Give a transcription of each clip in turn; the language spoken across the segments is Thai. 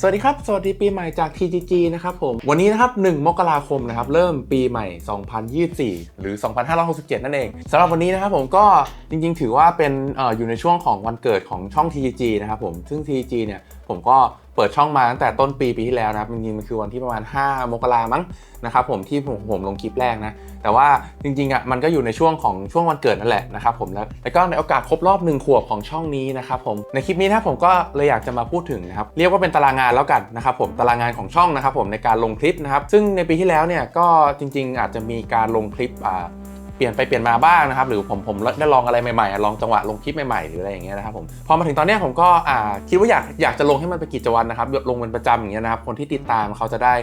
สวัสดีครับ สวัสดีปีใหม่จาก TGG นะครับผม วันนี้นะครับ 1 มกราคมนะครับ เริ่มปีใหม่ 2024 หรือ 2567 นั่นเองสำหรับวันนี้นะครับผมก็จริงๆ ถือว่าเป็นออยู่ในช่วงของวันเกิดของช่อง TGG นะครับผม ซึ่ง TGG เนี่ย ผมก็เปิดช่องมาตั้งแต่ต้นปีปีที่แล้วนะครับจริงๆมันคือวันที่ประมาณ 5 มกรามั้งนะครับผมที่ผมผมลงคลิปแรกนะ แต่ว่าจริงๆอะมันก็อยู่ในช่วงของช่วงวันเกิดนั่นแหละนะครับผมแล้วแล้วก็ในโอกาสครบรอบหนึ่งขวบของช่องนี้นะครับผมในคลิปนี้นะผมก็เลยอยากจะมาพูดถึงนะครับเรียกว่าเป็นตารางงานแล้วกันนะครับผมตารางงานของช่องนะครับผมในการลงคลิปนะครับซึ่งในปีที่แล้วเนี่ยก็จริง ๆ อาจจะมีการลงคลิปอ่า เปลี่ยนไปเปลี่ยนมาบ้างนะครับ หรือผมผมได้ลองอะไรใหม่ๆลองจังหวะลงคลิปใหม่ๆหรืออะไรอย่างเงี้ยนะครับผมพอมาถึงตอนนี้ผมก็คิดว่าอยากอยากจะลงให้มันเป็นกิจวัตรนะครับลงเป็นประจำอย่างเงี้ยนะครับคนที่ติดตามเขาจะได้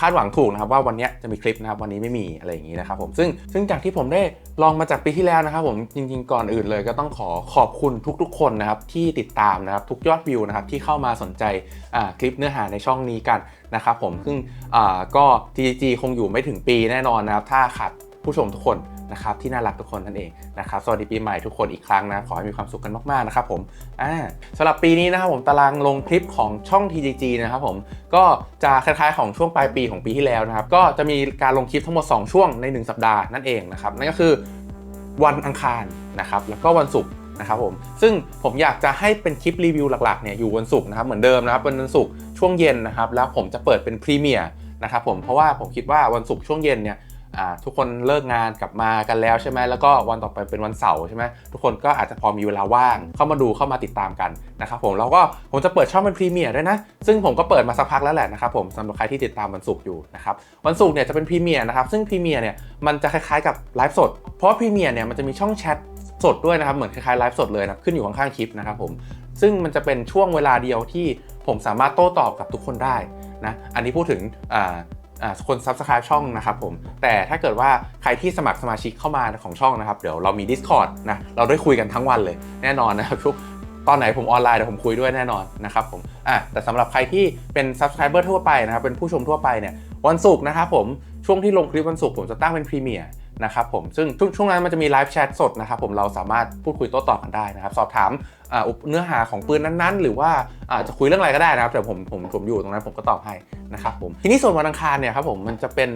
คาดหวังถูกนะครับว่าวันนี้จะมีคลิปนะครับวันนี้ไม่มีอะไรอย่างงี้นะครับผมซึ่งซึ่งจากที่ผมได้ลองมาจากปีที่แล้วนะครับผมจริงๆก่อนอื่นเลยก็ต้องขอขอบคุณทุกๆ คนนะครับที่ติดตามนะครับทุกยอดวิวนะครับที่เข้ามาสนใจคลิปเนื้อหาในช่องนี้กันนะครับผมซึ่งก็ TGG คงอยู่ไม่ถึงปีแน่นอนนะครับถ้าขาดผู้ชมทุกคน นะครับที่น่ารักทุกคนนั่นเองนะครับสวัสดีปีใหม่ทุกคนอีกครั้งนะขอให้มีความสุขกันมากๆนะครับผมอ่าสำหรับปีนี้นะครับผมตารางลงคลิปของช่อง TGG นะครับผมก็จะคล้ายๆของช่วงปลายปีของปีที่แล้วนะครับก็จะมีการลงคลิปทั้งหมด 2 ช่วงใน 1 สัปดาห์นั่นเองนะครับนั่นก็คือวันอังคารนะครับแล้วก็วันศุกร์นะครับผมซึ่งผมอยากจะให้เป็นคลิปรีวิวหลักๆเนี่ยอยู่วันศุกร์นะครับเหมือนเดิมนะครับวันศุกร์ช่วงเย็นนะครับแล้วผมจะเปิดเป็นพรีเมียร์นะครับผมเพราะว่าผมคิดว่าวันศุกร์ช่วงเย็นเนี่ย ทุกคนเลิกงานกลับมากันแล้วใช่ไหมแล้วก็วันต่อไปเป็นวันเสาร์ใช่ไหมทุกคนก็อาจจะพอมีเวลาว่างเข้ามาดูเข้ามาติดตามกันนะครับผมแล้วก็ผมจะเปิดช่องเป็นพรีเมียร์ด้วยนะ ซึ่งผมก็เปิดมาสักพักแล้วแหละนะครับผมสำหรับใครที่ติดตามวันศุกร์อยู่นะครับวันศุกร์เนี่ยจะเป็นพรีเมียร์นะครับซึ่งพรีเมียร์เนี่ยมันจะคล้ายๆกับไลฟ์สด เพราะพรีเมียร์เนี่ยมันจะมีช่องแชทสดด้วยนะครับเหมือนคล้ายๆไลฟ์สดเลยนะขึ้นอยู่ข้างๆคลิปนะครับผมซึ่งมันจะเป็นช่วงเวลาเดียวที่ผมสามารถโต้ตอบกับทุกคนได้นะอันนี้พูดถึงอ่า คนซับสไครป์ช่องนะครับผม แต่ถ้าเกิดว่าใครที่สมัครสมาชิกเข้ามาของช่องนะครับ เดี๋ยวเรามี Discord นะ เราได้คุยกันทั้งวันเลยแน่นอนนะครับทุกตอนไหนผมออนไลน์เดี๋ยวผมคุยด้วยแน่นอนนะครับผมอะแต่สำหรับใครที่เป็น Subscriber ทั่วไปนะครับ เป็นผู้ชมทั่วไปเนี่ยวันศุกร์นะครับผมช่วงที่ลงคลิปวันศุกร์ผมจะตั้งเป็นพรีเมียร์ นะครับผมซึ่งช่วงนั้นมันจะมีไลฟ์แชทสดนะครับผมเราสามารถพูดคุยโต้ตอบกันได้นะครับ สอบถามเนื้อหาของปืนนั้นๆ หรือว่าจะคุยเรื่องอะไรก็ได้นะครับแต่ผมผมผมอยู่ตรงนั้นผมก็ตอบให้นะครับผมทีนี้ส่วนวันอังคารเนี่ยครับผมมันจะเป็น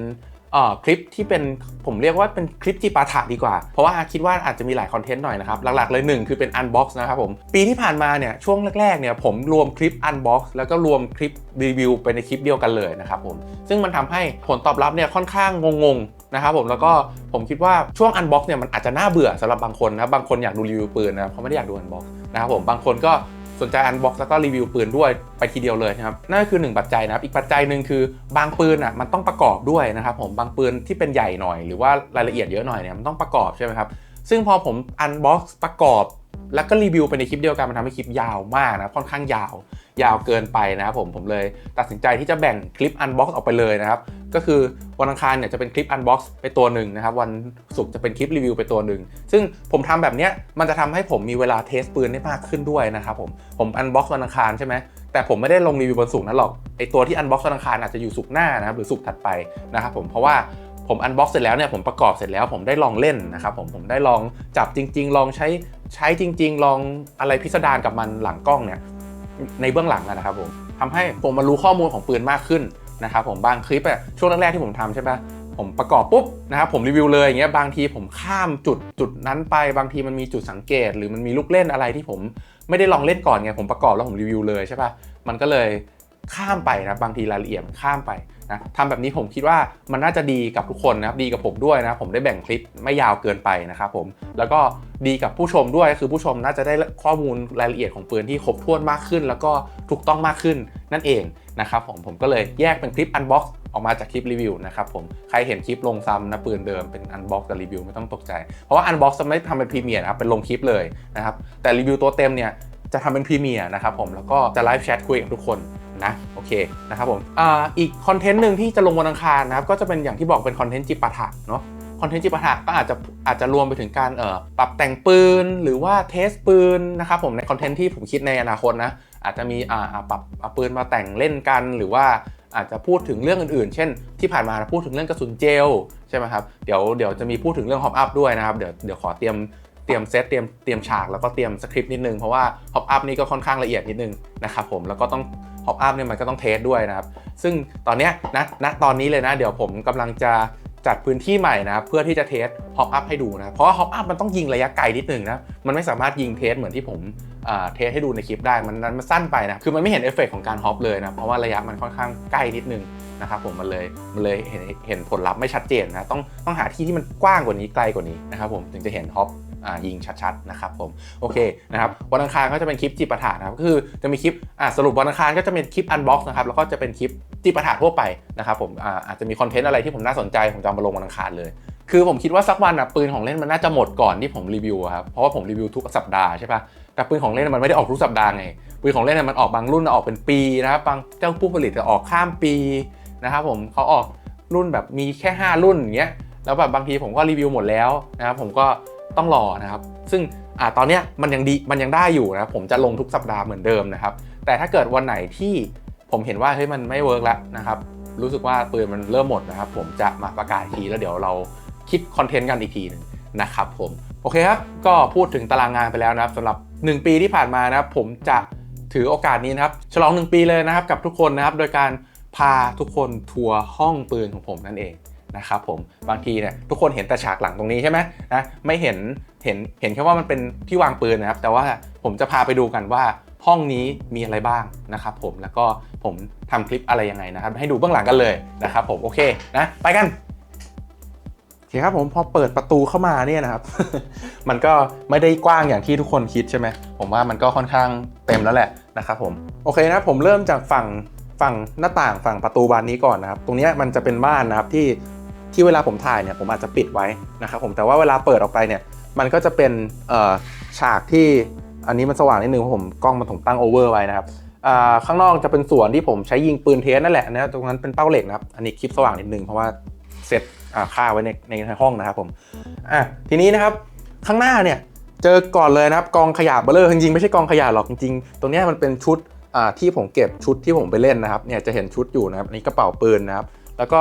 คลิปที่เป็นผมเรียกว่าเป็นคลิปจิปาถะดีกว่า เพราะว่าคิดว่าอาจจะมีหลายคอนเทนต์หน่อยนะครับ หลักๆเลยหนึ่งคือเป็นอันบ็อกซ์นะครับผม ปีที่ผ่านมาเนี่ยช่วงแรกๆเนี่ยผมรวมคลิปอันบ็อกซ์แล้วก็รวมคลิปรีวิวไปในคลิปเดียวกันเลยนะครับผม ซึ่งมันทำให้ผลตอบรับเนี่ยค่อนข้างงง นะครับผมแล้วก็ผมคิดว่าช่วงอันบ็อกซ์เนี่ยมันอาจจะน่าเบื่อสำหรับบางคนนะบางคนอยากดูรีวิวปืนนะครับเขาไม่ได้อยากดูอันบ็อกซ์นะครับผมบางคนก็สนใจอันบ็อกซ์แล้วก็รีวิวปืนด้วยไปทีเดียวเลยนะครับนั่นก็คือ 1 ปัจจัยนะครับอีกปัจจัยหนึ่งคือบางปืนอะมันต้องประกอบด้วยนะครับผมบางปืนที่เป็นใหญ่หน่อย หรือว่ารายละเอียดเยอะหน่อยเนี่ยมันต้องประกอบใช่ไหมครับซึ่งพอผมอันบ็อกซ์ประกอบ แล้วก็รีวิวไปในคลิปเดียวกันมันทำให้คลิปยาวมากนะค่อนข้างยาว ยาวเกินไปนะครับผมผมเลยตัดสินใจที่จะแบ่งคลิปอันบ็อกซ์ออกไปเลยนะครับก็คือวันอังคารเนี่ยจะเป็นคลิปอันบ็อกซ์ไปตัวหนึ่งนะครับวันศุกร์จะเป็นคลิปรีวิวไปตัวหนึ่งซึ่งผมทำแบบเนี้ยมันจะทำให้ผมมีเวลาเทสปืนได้มากขึ้นด้วยนะครับผมผมอันบ็อกซ์วันอังคารใช่ไหมแต่ผมไม่ได้ลงรีวิววันศุกร์นั้นหรอกไอตัวที่อันบ็อกซ์วันอังคารอาจจะอยู่ศุกร์หน้านะครับหรือศุกร์ถัดไปนะครับผมเพราะว่า ผมอันบ็อกซ์เสร็จแล้วเนี่ยผมประกอบเสร็จแล้วผมได้ลองเล่นนะครับผมผมได้ลองจับจริง ๆ ลองใช้ใช้จริง ๆ ลองอะไรพิสดารกับมันหลังกล้องเนี่ยในเบื้องหลังนะครับผมทำให้ผมมารู้ข้อมูลของปืนมากขึ้นนะครับผมบางคลิปอะช่วงแรกๆที่ผมทำใช่ปะผมประกอบปุ๊บนะครับผมรีวิวเลยอย่างเงี้ยบางทีผมข้ามจุดจุดนั้นไปบางทีมันมีจุดสังเกต หรือมันมีลูกเล่นอะไรที่ผมไม่ได้ลองเล่นก่อนไงผมประกอบแล้วผมรีวิวเลยใช่ปะมันก็เลยข้ามไปนะบางทีรายละเอียดมันข้ามไป นะทำแบบนี้ผมคิดว่ามันน่าจะดีกับทุกคนนะครับดีกับผมด้วยนะผมได้แบ่งคลิปไม่ยาวเกินไปนะครับผมแล้วก็ดีกับผู้ชมด้วยคือผู้ชมน่าจะได้ข้อมูลรายละเอียดของปืนที่ครบถ้วนมากขึ้น แล้วก็ถูกต้องมากขึ้นนั่นเองนะครับผมผมก็เลยแยกเป็นคลิปอันบ็อกซ์ออกมาจากคลิปรีวิวนะครับผมใครเห็นคลิปลงซ้ำนะปืนเดิมเป็นอันบ็อกซ์กับรีวิวไม่ต้องตกใจ เพราะว่าอันบ็อกซ์จะไม่ทำเป็นพรีเมียร์นะครับเป็นลงคลิปเลยนะครับแต่รีวิวตัวเต็มเนี่ยจะทำเป็นพรีเมียร์นะครับผมแล้วก็จะไลฟ์แชทคุยกับทุกคน นะโอเคนะครับผมออีกคอนเทนต์หนึ่งที่จะลงวันอังคารนะครับก็จะเป็นอย่างที่บอกเป็นคอนเทนต์จิปาถะเนาะคอนเทนต์จิปาถะก็อาจจะอาจจะรวมไปถึงการเอ่อปรับแต่งปืนหรือว่าเทสปืนนะครับผมในคอนเทนต์ที่ผมคิดในอนาคตนะอาจจะมีอ่าอ่าปรับเอาปืนมาแต่งเล่นกันหรือว่าอาจจะพูดถึงเรื่องอื่นๆ เช่น ที่ผ่านมาพูดถึงเรื่องกระสุนเจลใช่ไหมครับ เดี๋ยวเดี๋ยวจะมีพูดถึงเรื่องฮอปอัพด้วยนะครับ เดี๋ยวเดี๋ยวขอเตรียมเตรียมเซตเตรียมเตรียมฉากแล้วก็เตรียมสคริปต์นิดนึง เพราะว่าฮอปอัพนี่ก็ค่อนข้างละเอียดนิดนึงนะครับผม แล้วก็ต้อง อปอัพเนี่ยมันก็ต้องเทสด้วยนะครับ ซึ่งตอนนี้นะณตอนนี้เลยนะ เดี๋ยวผมกำลังจะจัดพื้นที่ใหม่นะครับเพื่อที่จะเทสฮอปอัพให้ดูนะเพราะว่าฮอปอัพมันต้องยิงระยะไกลนิดนึงนะมันไม่สามารถยิงเทสเหมือนที่ผมอ่าเทสให้ดูในคลิปได้มันนั้นมันสั้นไปนะคือมันไม่เห็นเอฟเฟกต์ของการฮอปเลยนะเพราะว่าระยะมันค่อนข้างใกล้นิดนึงนะครับผมมันเลยมันเลยเห็นเห็นผลลัพธ์ไม่ชัดเจนนะต้องต้องหาที่ที่มันกว้างกว่านี้ไกลกว่านี้นะครับผมถึงจะเห็นฮอป ยิงชัดๆนะครับผมโอเคนะครับวันอังคารก็จะเป็นคลิปจิปาถะนะครับก็คือจะมีคลิปสรุปวันอังคารก็จะเป็นคลิปอันบ็อกซ์นะครับแล้วก็จะเป็นคลิปจิปาถะทั่วไปนะครับผมอาจจะมีคอนเทนต์อะไรที่ผมน่าสนใจผมจะมาลงวันอังคารเลยคือผมคิดว่าสักวันอะปืนของเล่นมันน่าจะหมดก่อนที่ผมรีวิวครับเพราะว่าผมรีวิวทุกสัปดาห์ใช่ปะแต่ปืนของเล่นมันไม่ได้ออกทุกสัปดาห์ไงปืนของเล่นมันออกบางรุ่นออกเป็นปีนะครับบางเจ้าผู้ผลิตจะออกข้ามปีนะครับผมเขาออกรุ่นแบบมีแค่ 5 รุ่นอย่างเงี้ยแล้วแบบบางทีผมก็รีวิวหมดแล้วนะครับผมก็ ต้องรอนะครับ ซึ่งอตอนนี้มันยังดีมันยังได้อยู่นะครับผมจะลงทุกสัปดาห์เหมือนเดิมนะครับ แต่ถ้าเกิดวันไหนที่ผมเห็นว่าเฮ้ยมันไม่เวิร์กแล้วนะครับรู้สึกว่าปืนมันเริ่มหมดนะครับ ผมจะมาประกาศอีกทีแล้วเดี๋ยวเราคิดคอนเทนต์กันอีกทีหนึงนะครับผมโอเคครับ ก็พูดถึงตารางงานไปแล้วนะครับสำหรับ 1 ปีที่ผ่านมานะครับผมจะถือโอกาสนี้นะครับ ฉลอง 1 ปีเลยนะครับกับทุกคนนะครับ โดยการพาทุกคนทัวร์ห้องปืนของผมนั่นเอง นะครับผมบางทีเนี่ยทุกคนเห็นแต่ฉากหลังตรงนี้ใช่ไหมนะไม่เห็นเห็นเห็นแค่ว่ามันเป็นที่วางปืนนะครับ แต่ว่าผมจะพาไปดูกันว่าห้องนี้มีอะไรบ้างนะครับผมแล้วก็ผมทำคลิปอะไรยังไงนะครับ ให้ดูเบื้องหลังกันเลยนะครับผมโอเคนะไปกันโอเคครับผมพอเปิดประตูเข้ามาเนี่ยนะครับ มันก็ไม่ได้กว้างอย่างที่ทุกคนคิดใช่ไหมผมว่ามันก็ค่อนข้างเต็มแล้วแหละนะครับผมโอเคนะผมเริ่มจากฝั่งฝั่งหน้าต่างฝั่งประตูบานนี้ก่อนนะครับ ตรงนี้มันจะเป็นบ้านนะครับที่ ที่เวลาผมถ่ายเนี่ยผมอาจจะปิดไว้นะครับผมแต่ว่าเวลาเปิดออกไปเนี่ยมันก็จะเป็นฉากที่อันนี้มันสว่างนิดนึงเพราะผมกล้องมันผมตั้งโอเวอร์ไว้นะครับข้างนอกจะเป็นส่วนที่ผมใช้ยิงปืนเทสนั่นแหละนะตรงนั้นเป็นเป้าเหล็กนะครับอันนี้คลิปสว่างนิดนึงเพราะว่าเซตอ่าค่าไว้ในในห้องนะครับผมอะทีนี้นะครับข้างหน้าเนี่ยเจอก่อนเลยนะครับกองขยะเบลเลอร์จริงๆไม่ใช่กองขยะหรอกจริงๆตรงนี้มันเป็นชุดที่ผมเก็บชุดที่ผมไปเล่นนะครับเนี่ยจะเห็นชุดอยู่นะครับอันนี้กระเป๋าปืนนะครับ แล้วก็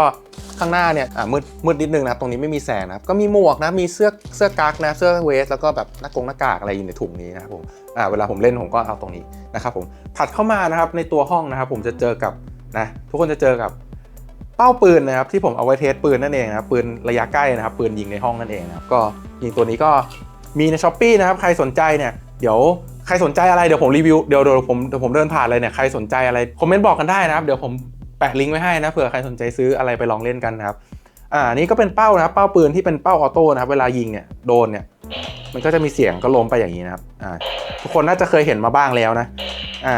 ข้างหน้าเนี่ยอ่ามืดมืดนิดนึงนะครับตรงนี้ไม่มีแสงนะครับก็มีหมวกนะมีเสื้อเสื้อกั๊กนะเสื้อเวสแล้วก็แบบหน้ากงหน้ากากอะไรอยู่ในถุงนี้นะครับผมอ่าเวลาผมเล่นผมก็เอาตรงนี้นะครับผมถัดเข้ามานะครับในตัวห้องนะครับผมจะเจอกับนะทุกคนจะเจอกับเป้าปืนนะครับที่ผมเอาไว้เทสปืนนั่นเองนะครับปืนระยะใกล้นะครับปืนยิงในห้องนั่นเองนะครับก็ยิงตัวนี้ก็มีในช้อปปีนะครับใครสนใจเนี่ยเดี๋ยวใครสนใจอะไรเดี๋ยวผมรีวิวเดี๋ยวเดี๋ยวผมเดี๋ยวผมเดินผ่านเลยเนี่ยใครสนใจอะไรคอมเมนต์บอกกันได้นะครับเดี๋ยวผม แปะลิงก์ไว้ให้นะเผื่อใครสนใจซื้ออะไรไปลองเล่นกันนะครับ อ่านี่ก็เป็นเป้านะครับ เป้าปืนที่เป็นเป้าออโต้นะครับ เวลายิงเนี่ยโดนเนี่ย มันก็จะมีเสียงก็ล้มไปอย่างนี้นะครับ อ่าทุกคนน่าจะเคยเห็นมาบ้างแล้วนะ อ่า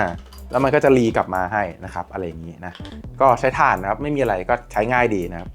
แล้วมันก็จะรีกลับมาให้นะครับ อะไรอย่างนี้นะ ก็ใช้ถ่านนะครับ ไม่มีอะไรก็ใช้ง่ายดีนะครับ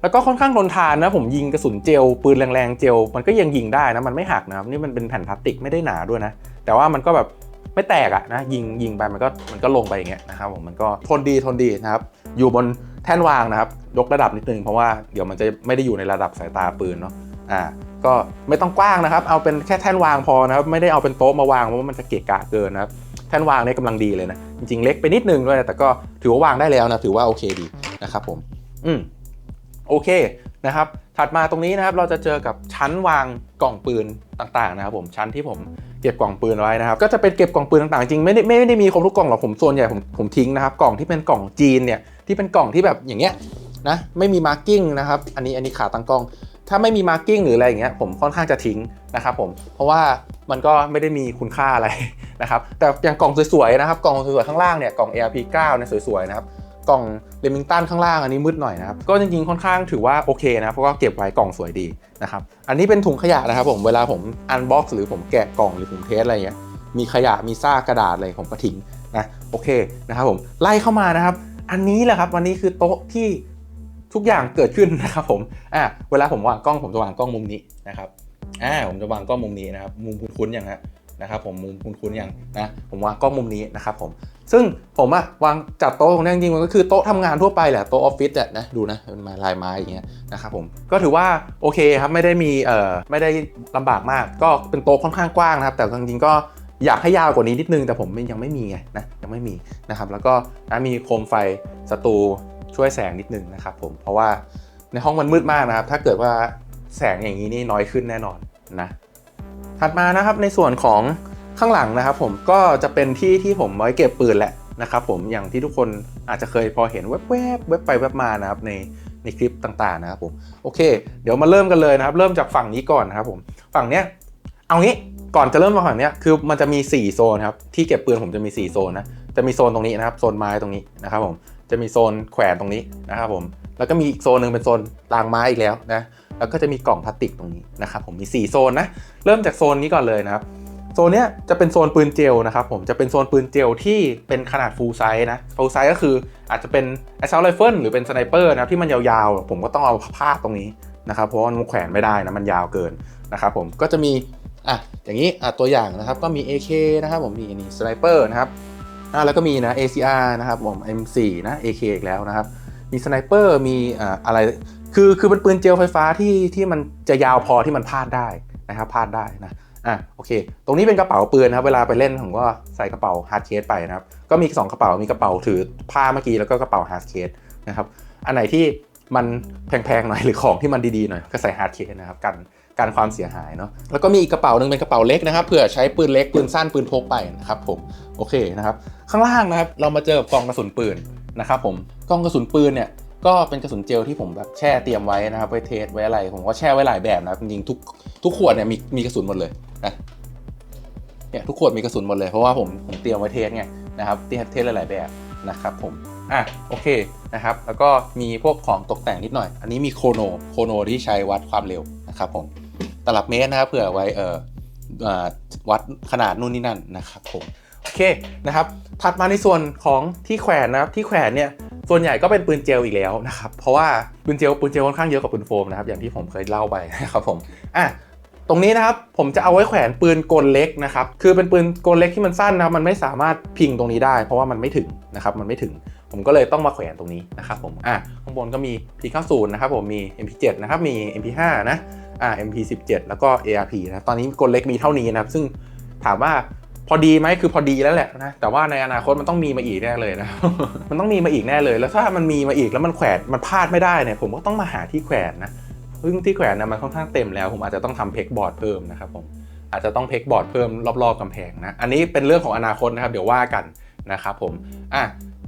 แล้วก็ค่อนข้างทนทานนะ ผมยิงกระสุนเจลปืนแรงๆเจล มันก็ยังยิงได้นะ มันไม่หักนะครับ นี่มันเป็นแผ่นพลาสติกไม่ได้หนาด้วยนะ แต่ว่ามันก็แบบ ไม่แตกอะนะยิงยิงไปมันก็มันก็ลงไปอย่างเงี้ยนะครับผมมันก็ทนดีทนดีนะครับอยู่บนแท่นวางนะครับยกระดับนิดนึงเพราะว่าเดี๋ยวมันจะไม่ได้อยู่ในระดับสายตาปืนเนาะอ่าก็ไม่ต้องกว้างนะครับ เอาเป็นแค่แท่นวางพอนะครับไม่ได้เอาเป็นโต๊ะมาวางเพราะว่ามันจะเกะกะเกินนะครับแท่นวางเนี่ยกำลังดีเลยนะจริงๆเล็กไปนิดนึงด้วยนะแต่ก็ถือว่าวางได้แล้วนะถือว่าโอเคดีนะครับผมอืมโอเคนะครับถัดมาตรงนี้นะครับเราจะเจอกับชั้นวางกล่องปืน ต่างๆนะครับผมชั้นที่ผมเก็บกล่องปืนไว้นะครับ ก็จะเป็นเก็บกล่องปืนต่างๆจริงไม่ได้ไม่ได้มีครบทุกกล่องหรอกผมส่วนใหญ่ผมผมทิ้งนะครับกล่องที่เป็นกล่องจีนเนี่ยที่เป็นกล่องที่แบบอย่างเงี้ยนะไม่มีมาร์กิ้งนะครับอันนี้อันนี้ขาตั้งกล้อง ถ้าไม่มีมาร์กิ้งหรืออะไรอย่างเงี้ยผมค่อนข้างจะทิ้งนะครับผมเพราะว่ามันก็ไม่ได้มีคุณค่าอะไรนะครับแต่อย่างกล่องสวยๆนะครับกล่องสวยๆข้างล่างเนี่ยกล่อง ARP9 เนี่ยสวยๆนะครับ กล่องเลมิงตันข้างล่างอันนี้มืดหน่อยนะครับก็จริงๆค่อนข้างถือว่าโอเคนะเพราะว่าเก็บไว้กล่องสวยดีนะครับอันนี้เป็นถุงขยะนะครับผมเวลาผมอันบ็อกซ์หรือผมแกะกล่องหรือผมเทสอะไรเงี้ยมีขยะมีซากกระดาษอะไรผมก็ทิ้งนะโอเคนะครับผมไล่เข้ามานะครับ อันนี้แหละครับวันนี้คือโต๊ะที่ทุกอย่างเกิดขึ้นนะครับผมอ่าเวลาผมวางกล้องผมจะวางกล้องมุมนี้นะครับอ่าผมจะวางกล้องมุมนี้นะครับมุมคุ้นๆอย่างฮะ นะครับผมมุมคุ้นๆอย่างนะผมวางกล้องมุมนี้นะครับผมซึ่งผมอะวางจัดโต๊ะตรงนี้จริงๆมันก็คือโต๊ะทำงานทั่วไปแหละโต๊ะออฟฟิศอะนะดูนะเป็นม้ลายไม้อย่างเงี้ยนะครับผมก็ถือว่าโอเคครับไม่ได้มีเอ่อไม่ได้ลำบากมาก ก็เป็นโต๊ะค่อนข้างกว้างนะครับ แต่จริงๆก็อยากให้ยาวกว่านี้นิดนึง แต่ผมยังไม่มีไงนะยังไม่มีนะครับแล้วก็นะมีโคมไฟสตูช่วยแสงนิดนึงนะครับผมเพราะว่าในห้องมันมืดมากนะครับ ถ้าเกิดว่าแสงอย่างนี้นี่น้อยขึ้นแน่นอนนะ ถัดมานะครับในส่วนของข้างหลังนะครับ ผมก็จะเป็นที่ที่ผมไว้เก็บปืนแหละนะครับ ผมอย่างที่ทุกคนอาจจะเคยพอเห็นแวบๆแวบไปแวบมานะครับในในคลิปต่างๆนะครับผมโอเค เดี๋ยวมาเริ่มกันเลยนะครับ เริ่มจากฝั่งนี้ก่อนนะครับผมฝั่งเนี้ยเอางี้ก่อนจะเริ่มมาฝั่งเนี้ยคือมันจะมี 4 โซนครับที่เก็บปืนผมจะมี 4 โซนนะจะมีโซนตรงนี้นะครับโซนไม้ตรงนี้นะครับผมจะมีโซนแขวนตรงนี้นะครับผมแล้วก็มีอีกโซนหนึ่งเป็นโซนรางไม้อีกแล้วนะ แล้วก็จะมีกล่องพลาสติกตรงนี้นะครับผมมี 4 โซนนะเริ่มจากโซนนี้ก่อนเลยนะครับโซนเนี้ยจะเป็นโซนปืนเจลนะครับผมจะเป็นโซนปืนเจลที่เป็นขนาด full size นะ full size ก็คืออาจจะเป็น assault rifle หรือเป็น sniper นะครับที่มันยาวๆ ผมก็ต้องเอาพาตรงนี้นะครับเพราะว่ามันแขวนไม่ได้นะมันยาวเกินนะครับผมก็จะมีอะอย่างนี้อะตัวอย่างนะครับก็มี AK นะครับผมมีนี่ sniper นะครับอะแล้วก็มีนะ ACR นะครับผม M4 นะ AK อีกแล้วนะครับมีสไนเปอร์มีอ่าอะไร คือคือเป็นปืนเจลไฟฟ้าที่ที่มันจะยาวพอที่มันพลาดได้นะครับพลาดได้นะอะโอเค ตรงนี้เป็นกระเป๋าปืนนะครับเวลาไปเล่นผมก็ใส่กระเป๋าฮาร์ดเคสไปนะครับก็มี 2 กระเป๋ามีกระเป๋าถือผ้าเมื่อกี้แล้วก็กระเป๋าฮาร์ดเคสนะครับอันไหนที่มันแพงๆหน่อยหรือของที่มันดีๆหน่อยก็ใส่ฮาร์ดเคสนะครับกันการความเสียหายเนาะแล้วก็มีอีกกระเป๋าหนึ่งเป็นกระเป๋าเล็กนะครับเผื่อใช้ปืนเล็กปืนสั้นปืนพกไปนะครับผมโอเคนะครับข้างล่างนะครับเรามาเจอกับกล่องกระสุนปืนนะครับผมกล่องกระสุนปืนเนี่ย ก็เป็นกระสุนเจลที่ผมแบบแช่เตรียมไว้นะครับไว้เทสไว้อะไร ผมก็แช่ไว้หลายแบบนะครับจริงๆทุกทุกขวดเนี่ยมีมีกระสุนหมดเลยนะเนี่ยทุกขวดมีกระสุนหมดเลยเพราะว่าผมผมเตรียมไว้เทสไงนะครับเทสเทสหลายๆแบบนะครับผมอะโอเคนะครับ แล้วก็มีพวกของตกแต่งนิดหน่อย อันนี้มีโคโนโคโนที่ใช้วัดความเร็วนะครับผมตลับเมตรนะครับเผื่อไว้อ่อเอ่อวัดขนาดนู่นนี่นั่นนะครับผมโอเคนะครับ ถัดมาในส่วนของที่แขวนนะครับที่แขวนเนี่ย ส่วนใหญ่ก็เป็นปืนเจลอีกแล้วนะครับ เพราะว่าปืนเจลปืนเจลค่อนข้างเยอะกว่าปืนโฟมนะครับ อย่างที่ผมเคยเล่าไปนะครับผม อะตรงนี้นะครับผมจะเอาไว้แขวนปืนกลเล็กนะครับ คือเป็นปืนกลเล็กที่มันสั้นนะครับมันไม่สามารถพิงตรงนี้ได้ เพราะว่ามันไม่ถึงนะครับ มันไม่ถึง ผมก็เลยต้องมาแขวนตรงนี้นะครับผม อะข้างบนก็มี P90 นะครับผม มี MP7 นะครับ มี MP5 นะ อ่า MP17 แล้วก็ ARP นะ ตอนนี้กลเล็กมีเท่านี้นะครับ ซึ่งถามว่า พอดีไหมคือพอดีแล้วแหละนะแต่ว่าในอนาคตมันต้องมีมาอีกแน่เลยนะ มันต้องมีมาอีกแน่เลย แล้วถ้ามันมีมาอีกแล้วมันแขวนมันพลาดไม่ได้เนี่ยผมก็ต้องมาหาที่แขวนนะซึ่งที่แขวนนะมันค่อนข้างเต็มแล้ว ผมอาจจะต้องทำเพกบอร์ดเพิ่มนะครับผมอาจจะต้องเพกบอร์ดเพิ่มรอบๆกำแพงนะอันนี้เป็นเรื่องของอนาคตนะครับ เดี๋ยวว่ากันนะครับผมอะ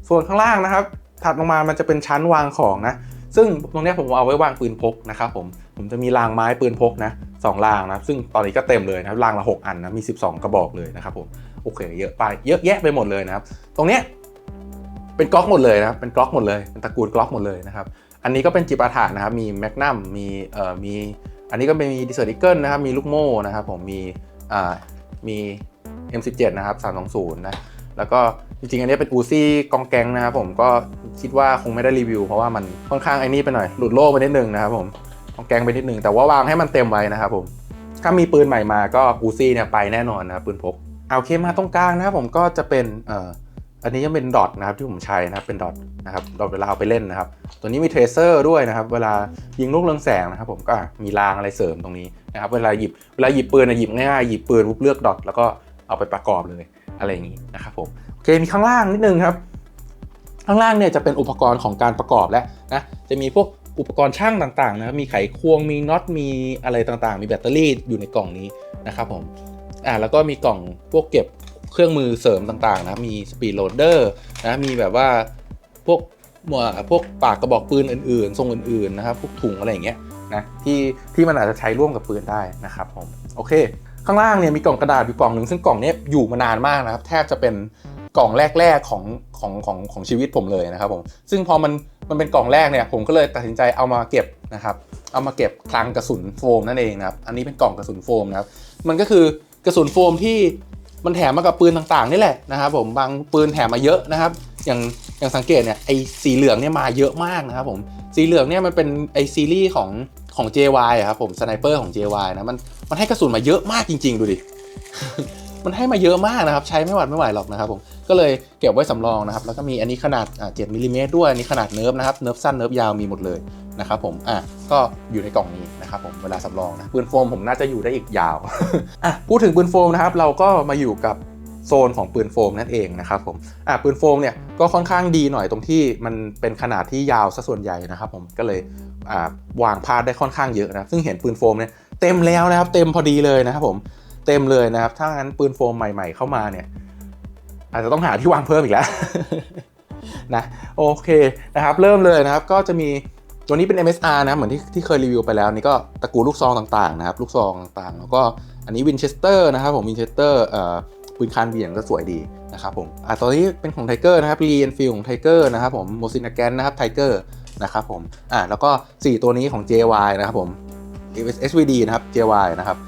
ส่วนข้างล่างนะครับถัดลงมามันจะเป็นชั้นวางของนะซึ่งตรงนี้ผมเอาไว้วางปืนพกนะครับผม ผมจะมีรางไม้ปืนพกนะสองรางนะซึ่งตอนนี้ก็เต็มเลยนะครับรางละ 6 อันนะมี 12 กระบอกเลยนะครับผมโอเคเยอะไปเยอะแยะไปหมดเลยนะครับ ตรงเนี้ยเป็นก๊อกหมดเลยนะครับเป็นก๊อกหมดเลยเป็นตระกูลก๊อกหมดเลยนะครับอันนี้ก็เป็นจิปาถะนะครับมีแมกนัมมีเอ่อมีอันนี้ก็เป็นมีดิเซอร์ดิเกิลนะครับมีลูกโม่นะครับผมมีอ่ามี M17 นะครับ320นะแล้วก็จริงๆ อันนี้เป็นอูซี่กองแกงนะครับผมก็คิดว่าคงไม่ได้รีวิว เพราะว่ามันค่อนข้างไอ้นี่ไปหน่อย หลุดโล่ไปนิดนึงนะครับผม กองแกงไปนิดนึงแต่ว่าวางให้มันเต็มไว้นะครับผมถ้ามีปืนใหม่มาก็อูซี่เนี่ยไปแน่นอนนะครับปืนพกเอาเคมาตรงกลางนะครับผมก็จะเป็นเอ่ออันนี้ยังเป็นดอทนะครับที่ผมใช้นะครับเป็นดอทนะครับดอทเวลาเอาไปเล่นนะครับ ตัวนี้มีเทรเซอร์ด้วยนะครับ เวลายิงลูกเรืองแสงนะครับผมก็มีรางอะไรเสริมตรงนี้นะครับ เวลาหยิบเวลาหยิบปืนนะหยิบง่ายๆหยิบปืนปุ๊บเลือกดอทแล้วก็เอาไปประกอบเลยอะไรอย่างนี้นะครับผมโอเคมีข้างล่างนิดนึงครับ ข้างล่างเนี่ยจะเป็นอุปกรณ์ของการประกอบแล้วนะจะมีพวก อุปกรณ์ช่างต่างๆนะครับมีไขควงมีน็อตมีอะไรต่างๆ มีแบตเตอรี่อยู่ในกล่องนี้นะครับผมอ่าแล้วก็มีกล่องพวกเก็บเครื่องมือเสริมต่างๆนะมีสปีดโหลดเดอร์นะมีแบบว่าพวกหมวกพวกปากกระบอกปืนอื่นๆทรงอื่นๆนะครับพวกถุงอะไรอย่างเงี้ยนะที่ที่มันอาจจะใช้ร่วมกับปืนได้นะครับผมโอเค ข้างล่างเนี่ยมีกล่องกระดาษอยู่กล่องหนึ่งซึ่งกล่องนี้อยู่มานานมากนะครับแทบจะเป็น กล่องแรกๆของของของของชีวิตผมเลยนะครับผมซึ่งพอมันมันเป็นกล่องแรกเนี่ยผมก็เลยตัดสินใจเอามาเก็บนะครับเอามาเก็บคลังกระสุนโฟมนั่นเองนะครับอันนี้เป็นกล่องกระสุนโฟมนะครับมันก็คือกระสุนโฟมที่มันแถมมากับปืนต่างๆนี่แหละนะครับผมบางปืนแถมมาเยอะนะครับ อย่างอย่างสังเกตเนี่ยไอ้สีเหลืองเนี่ยมาเยอะมากนะครับผมสีเหลืองเนี่ยมันเป็นไอซีรีส์ของของ JY ครับผมสไนเปอร์ของ JY นะมันมันให้กระสุนมาเยอะมากจริง ๆ ดูดิ มันให้มาเยอะมากนะครับ ใช้ไม่หวัดไม่ไหวหรอกนะครับผมก็เลยเก็บไว้สำรองนะครับ แล้วก็มีอันนี้ขนาดอ่า7มิลลิเมตรด้วยอันนี้ขนาดเนิร์ฟนะครับเนิร์ฟสั้นเนิร์ฟยาวมีหมดเลยนะครับผมอะก็อยู่ในกล่องนี้นะครับผมเวลาสำรองนะปืนโฟมผมน่าจะอยู่ได้อีกยาวอะพูดถึงปืนโฟมนะครับ เราก็มาอยู่กับโซนของปืนโฟมนั่นเองนะครับผมอะปืนโฟมเนี่ยก็ค่อนข้างดีหน่อยตรงที่มันเป็นขนาดที่ยาวซะส่วนใหญ่นะครับผมก็เลยอ่าวางพาดได้ค่อนข้างเยอะนะซึ่งเห็นปืนโฟมเนี่ยเต็มแล้วนะครับเต็มพอดีเลยนะครับผม เต็มเลยนะครับ ถ้างั้นปืนโฟมใหม่ ๆ เข้ามาเนี่ย อาจจะต้องหาที่วางเพิ่มอีกแล้วนะโอเคนะครับ เริ่มเลยนะครับ ก็จะมีตัวนี้เป็น MSR นะเหมือนที่ที่เคยรีวิวไปแล้วนี่ก็ตระกูลลูกซองต่างๆนะครับ ลูกซองต่างๆ แล้วก็อันนี้วินเชสเตอร์นะครับผมวินเชสเตอร์ปืนคานเบี่ยงก็สวยดีนะครับผมอะตัวนี้เป็นของไทเกอร์นะครับรีแอนฟิลของไทเกอร์นะครับผมโมซินาแกนนะครับไทเกอร์นะครับผมอะแล้วก็ 4 ตัวนี้ของ JY นะครับผม SVD นะครับ JY นะครับ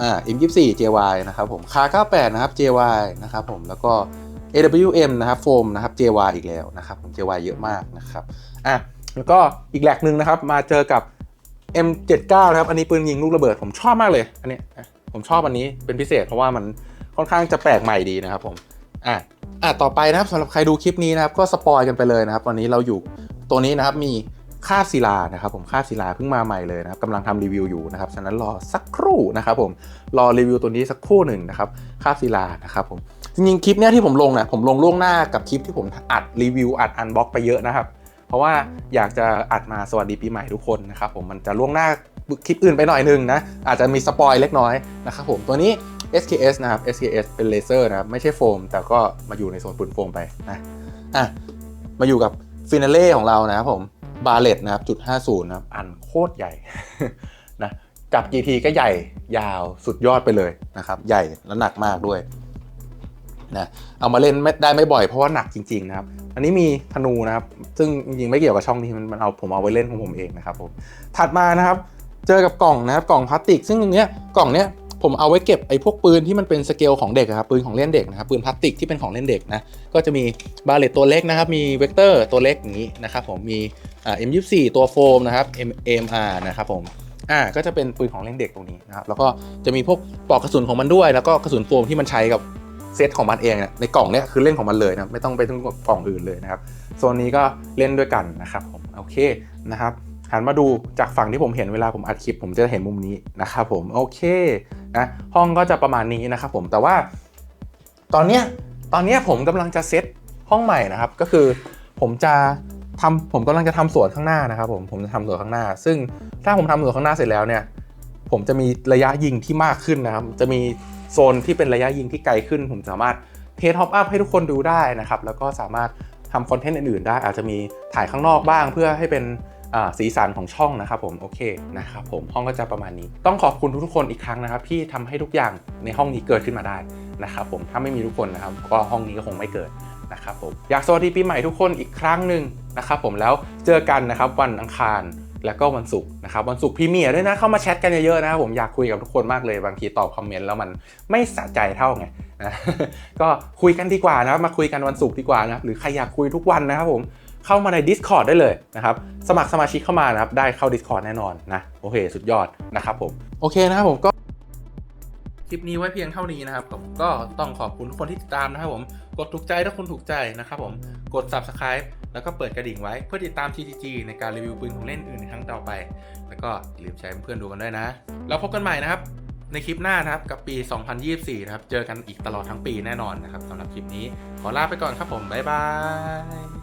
อ่า M24 JY นะครับผมคา98 นะครับ JY นะครับผมแล้วก็ AWM นะครับโฟมนะครับ JY อีกแล้วนะครับผม JY เยอะมากนะครับอะแล้วก็อีกแหลกหนึ่งนะครับมาเจอกับ M79 นะครับอันนี้ปืนยิงลูกระเบิดผมชอบมากเลย อันนี้ผมชอบอันนี้เป็นพิเศษเพราะว่ามันค่อนข้างจะแปลกใหม่ดีนะครับผมอะอะต่อไปนะครับสำหรับใครดูคลิปนี้นะครับก็สปอยกันไปเลยนะครับวันนี้เราอยู่ตัวนี้นะครับมี คาบศิลานะครับผมคาบศิลาเพิ่งมาใหม่เลยนะครับกำลังทำรีวิวอยู่นะครับฉะนั้นรอสักครู่นะครับผมรอรีวิวตัวนี้สักครู่หนึ่งนะครับคาบศิลานะครับผมจริงๆคลิปเนี้ยที่ผมลงนี่ยผมลงล่วงหน้ากับคลิปที่ผมอัดรีวิวอัดอันบ็อกไปเยอะนะครับ เพราะว่าอยากจะอัดมาสวัสดีปีใหม่ทุกคนนะครับผมมันจะล่วงหน้าคลิปอื่นไปหน่อยนึงนะอาจจะมีสปอยเล็กน้อยนะครับผมตัวนี้ SKS นะครับ SKS เป็นเลเซอร์นะครับไม่ใช่โฟม แต่ก็มาอยู่ในโซนปืนโฟมไปนะอะมาอยู่กับฟินาเล่ของเรานะครับผม บาเลตนะครับจุด50นะครับอันโคตรใหญ่นะจับกี่ทีก็ใหญ่ยาวสุดยอดไปเลยนะครับ ใหญ่และหนักมากด้วยนะเอามาเล่นไม่ได้ไม่บ่อยเพราะว่าหนักจริงๆนะครับ อันนี้มีธนูนะครับ ซึ่งจริงๆไม่เกี่ยวกับช่องนี้มันเอาผมเอาไว้เล่นของผมเองนะครับผมถัดมานะครับ เจอกับกล่องนะครับกล่องพลาสติก ซึ่งตรงเนี้ยกล่องเนี้ย ผมเอาไว้เก็บไอ้พวกปืนที่มันเป็นสเกลของเด็กอะครับปืนของเล่นเด็กนะครับปืนพลาสติกที่เป็นของเล่นเด็กนะก็จะมีบาเลตตัวเล็กนะครับมีเวกเตอร์ตัวเล็กอย่างนี้นะครับผมมีอ่า M24 ตัวโฟมนะครับ M MR นะครับผมอ่าก็จะเป็นปืนของเล่นเด็กตรงนี้นะครับแล้วก็จะมีพวกปลอกกระสุนของมันด้วย แล้วก็กระสุนโฟมที่มันใช้กับเซตของมันเองเนี่ยในกล่องเนี่ยคือเล่นของมันเลยนะไม่ต้องไปถึงกล่องอื่นเลยนะครับโซนนี้ก็เล่นด้วยกันนะครับผมโอเคนะครับ หันมาดูจากฝั่งที่ผมเห็นเวลาผมอัดคลิป ผมจะเห็นมุมนี้นะครับผมโอเคนะห้องก็จะประมาณนี้นะครับผมแต่ว่า ตอนเนี้ยตอนเนี้ยผมกำลังจะเซตห้องใหม่นะครับ ก็คือผมจะทำผมกำลังจะทำสวนข้างหน้านะครับผมผมจะทำสวนข้างหน้า ซึ่งถ้าผมทำสวนข้างหน้าเสร็จแล้วเนี่ย ผมจะมีระยะยิงที่มากขึ้นนะครับ จะมีโซนที่เป็นระยะยิงที่ไกลขึ้น ผมสามารถเทสท็อปอัพให้ทุกคนดูได้นะครับ แล้วก็สามารถทำคอนเทนต์อื่นๆได้อาจจะมีถ่ายข้างนอกบ้างเพื่อให้เป็น สีสันของช่องนะครับผมโอเคนะครับผมห้องก็จะประมาณนี้ ต้องขอบคุณทุกๆคนอีกครั้งนะครับที่ทำให้ทุกอย่างในห้องนี้เกิดขึ้นมาได้นะครับผมถ้าไม่มีทุกคนนะครับก็ห้องนี้ก็คงไม่เกิดนะครับผมอยากสวัสดีปีใหม่ทุกคนอีกครั้งหนึ่งนะครับผมแล้วเจอกันนะครับวันอังคารแล้วก็วันศุกร์นะครับวันศุกร์พรีเมียร์ด้วยนะเข้ามาแชทกันเยอะๆนะครับผมอยากคุยกับทุกคนมากเลยบางทีตอบคอมเมนต์แล้วมันไม่สะใจเท่าไงนะก็คุยกันดีกว่านะมาคุยกันวันศุกร์ดีกว่านะหรือใครอยากคุยทุกวันนะครับผม เข้ามาใน Discord ได้เลยนะครับ สมัครสมาชิกเข้ามานะครับ ได้เข้า Discord แน่นอนนะ โอเค สุดยอดนะครับผม โอเคนะครับผมก็ คลิปนี้ไว้เพียงเท่านี้นะครับผมก็ต้องขอบคุณทุกคนที่ติดตามนะครับผม กดถูกใจถ้าคุณถูกใจนะครับผม กด subscribe แล้วก็เปิดกระดิ่งไว้เพื่อติดตาม TTG ในการรีวิวปืนของเล่นอื่นในครั้งต่อไป แล้วก็อย่าลืมแชร์ให้เพื่อนดูกันด้วยนะ แล้วพบกันใหม่นะครับ ในคลิปหน้านะครับกับปี 2024 นะครับ เจอกันอีกตลอดทั้งปีแน่นอนนะครับสำหรับคลิปนี้ ขอลาไปก่อนครับผม บ๊ายบาย